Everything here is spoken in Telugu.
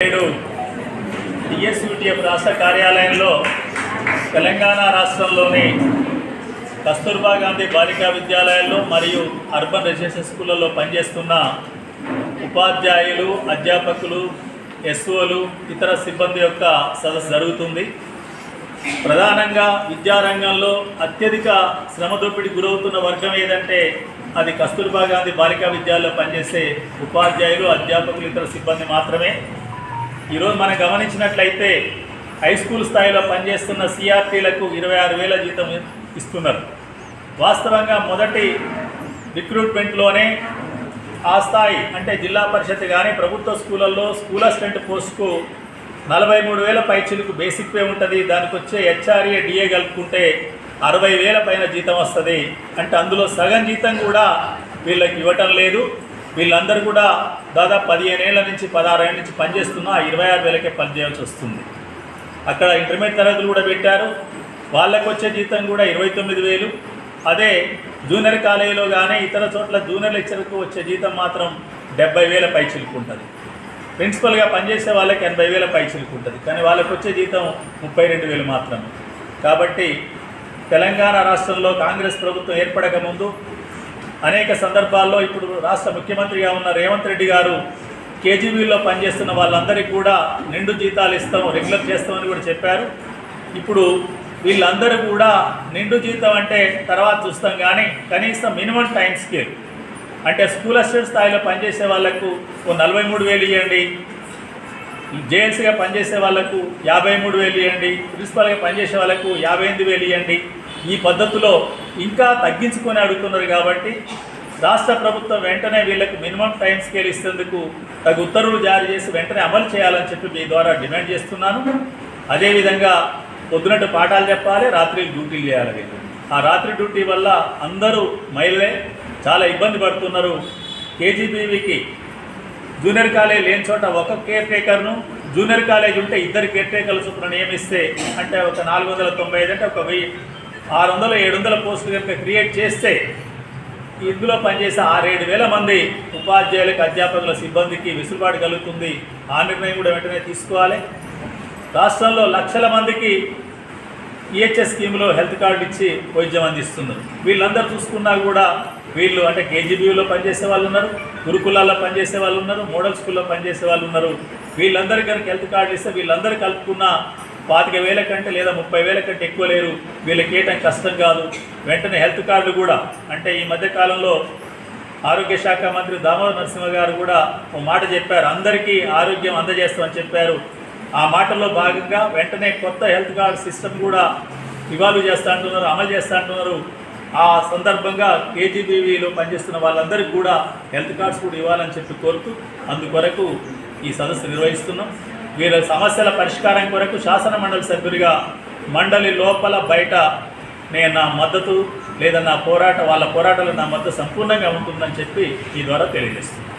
నేడు టిఎస్యూటీఎఫ్ రాష్ట్ర కార్యాలయంలో తెలంగాణ రాష్ట్రంలోని కస్తూర్బా గాంధీ బాలికా విద్యాలయాల్లో మరియు అర్బన్ రెసిడెన్షియల్ స్కూళ్ళలో పనిచేస్తున్న ఉపాధ్యాయులు అధ్యాపకులు ఎస్ఓలు ఇతర సిబ్బంది యొక్క సదస్సు జరుగుతుంది. ప్రధానంగా విద్యారంగంలో అత్యధిక శ్రమ దోపిడి గురవుతున్న వర్గం ఏదంటే అది కస్తూర్బా గాంధీ బాలికా విద్యాలయంలో పనిచేసే ఉపాధ్యాయులు అధ్యాపకులు ఇతర సిబ్బంది మాత్రమే. ఈరోజు మనం గమనించినట్లయితే హై స్కూల్ స్థాయిలో పనిచేస్తున్న సిఆర్టీలకు ఇరవై ఆరు వేల జీతం ఇస్తున్నారు. వాస్తవంగా మొదటి రిక్రూట్మెంట్లోనే ఆ స్థాయి అంటే జిల్లా పరిషత్ కానీ ప్రభుత్వ స్కూళ్ళల్లో స్కూల్ అసిస్టెంట్ పోస్టుకు నలభై మూడు వేల పైచులకు బేసిక్ పే ఉంటుంది. దానికి వచ్చే హెచ్ఆర్ఏ డిఏ కలుపుకుంటే అరవై వేల పైన జీతం వస్తుంది. అంటే అందులో సగం జీతం కూడా వీళ్ళకి ఇవ్వటం లేదు. వీళ్ళందరూ కూడా దాదాపు పదిహేను ఏళ్ళ నుంచి పదహారేళ్ళ నుంచి పనిచేస్తున్నా ఇరవై ఆరు వేలకే పనిచేయాల్సి వస్తుంది. అక్కడ ఇంటర్మీడియట్ తరగతులు కూడా పెట్టారు. వాళ్ళకు వచ్చే జీతం కూడా ఇరవై తొమ్మిది వేలు. అదే జూనియర్ కాలేజీలో కానీ ఇతర చోట్ల జూనియర్ లెక్చర్కు వచ్చే జీతం మాత్రం డెబ్బై వేల పై చిలుకుంటుంది. ప్రిన్సిపల్గా పనిచేసే వాళ్ళకి ఎనభై వేల పై చిలుకుంటుంది. కానీ వాళ్ళకు వచ్చే జీతం ముప్పై రెండు వేలు మాత్రమే. కాబట్టి తెలంగాణ రాష్ట్రంలో కాంగ్రెస్ ప్రభుత్వం ఏర్పడక ముందు అనేక సందర్భాల్లో ఇప్పుడు రాష్ట్ర ముఖ్యమంత్రిగా ఉన్న రేవంత్ రెడ్డి గారు కేజీబీలో పనిచేస్తున్న వాళ్ళందరికీ కూడా నిండు జీతాలు ఇస్తాం రెగ్యులర్ చేస్తామని కూడా చెప్పారు. ఇప్పుడు వీళ్ళందరూ కూడా నిండు జీతం అంటే తర్వాత చూస్తాం కానీ కనీసం మినిమం టైం స్కేల్. అంటే స్కూల్ అసిస్టెంట్ స్థాయిలో పనిచేసే వాళ్ళకు ఓ నలభై మూడు వేలు ఇవ్వండి జేఎల్సీగా పనిచేసే వాళ్ళకు యాభై మూడు వేలు ఇవ్వండి ప్రిన్సిపల్గా పనిచేసే వాళ్ళకు యాభై ఎనిమిది వేలు ఇవ్వండి ఈ పద్ధతిలో ఇంకా తగ్గించుకొని అడుగుతున్నారు కాబట్టి రాష్ట్ర ప్రభుత్వం వెంటనే వీళ్ళకి మినిమం టైం స్కేల్ ఇస్తేందుకు తగు ఉత్తర్వులు జారీ చేసి వెంటనే అమలు చేయాలని చెప్పి మీ ద్వారా డిమాండ్ చేస్తున్నాను. అదేవిధంగా పొద్దునట్టు పాఠాలు చెప్పాలి రాత్రి డ్యూటీలు చేయాలి. వీళ్ళు ఆ రాత్రి డ్యూటీ వల్ల అందరూ మహిళలే చాలా ఇబ్బంది పడుతున్నారు. కేజీబీవీకి జూనియర్ కాలేజ్ లేని చోట ఒక కేర్ టేకర్ను జూనియర్ కాలేజ్ ఉంటే ఇద్దరు కేర్ టేకర్లు చొప్పున నియమిస్తే అంటే ఒక నాలుగు వందల తొంభై ఐదు అంటే ఒక వెయ్యి ఆరు వందల ఏడు వందల పోస్టులు కనుక క్రియేట్ చేస్తే ఇందులో పనిచేసే ఆరేడు వేల మంది ఉపాధ్యాయులకు అధ్యాపకుల సిబ్బందికి వెసులుబాటు కలుగుతుంది. ఆ నిర్ణయం కూడా వెంటనే తీసుకోవాలి. రాష్ట్రంలో లక్షల మందికి ఈహెచ్ఎస్ స్కీమ్లో హెల్త్ కార్డు ఇచ్చి వైద్యం అందిస్తున్నారు. వీళ్ళందరూ చూసుకున్నా కూడా వీళ్ళు అంటే కేజీబీలో పనిచేసే వాళ్ళు ఉన్నారు గురుకులాల్లో పనిచేసే వాళ్ళు ఉన్నారు మోడల్ స్కూల్లో పనిచేసే వాళ్ళు ఉన్నారు. వీళ్ళందరికీ కనుక హెల్త్ కార్డు ఇస్తే వీళ్ళందరూ కలుపుకున్న పాతిక వేల కంటే లేదా ముప్పై వేల కంటే ఎక్కువ లేరు. వీళ్ళకి ఏటం కష్టం కాదు. వెంటనే హెల్త్ కార్డు కూడా. అంటే ఈ మధ్య కాలంలో ఆరోగ్య శాఖ మంత్రి దామోదర్ నరసింహ గారు కూడా ఒక మాట చెప్పారు. అందరికీ ఆరోగ్యం అందజేస్తామని చెప్పారు. ఆ మాటల్లో భాగంగా వెంటనే కొత్త హెల్త్ కార్డ్ సిస్టమ్ కూడా ఇవాల్వ్ చేస్తా అంటున్నారు అమలు చేస్తా అంటున్నారు. ఆ సందర్భంగా కేజీబీవీలో పనిచేస్తున్న వాళ్ళందరికీ కూడా హెల్త్ కార్డ్స్ కూడా ఇవ్వాలని చెప్పి కోరుతూ అందుకొరకు ఈ సదస్సు నిర్వహిస్తున్నాం. వీళ్ళ సమస్యల పరిష్కారం కొరకు శాసన మండలి సభ్యుడిగా మండలి లోపల బయట నేను నా మద్దతు లేదా నా పోరాట వాళ్ళ పోరాటాలు నా మద్దతు సంపూర్ణంగా ఉంటుందని చెప్పి ఈ ద్వారా తెలియజేస్తున్నాను.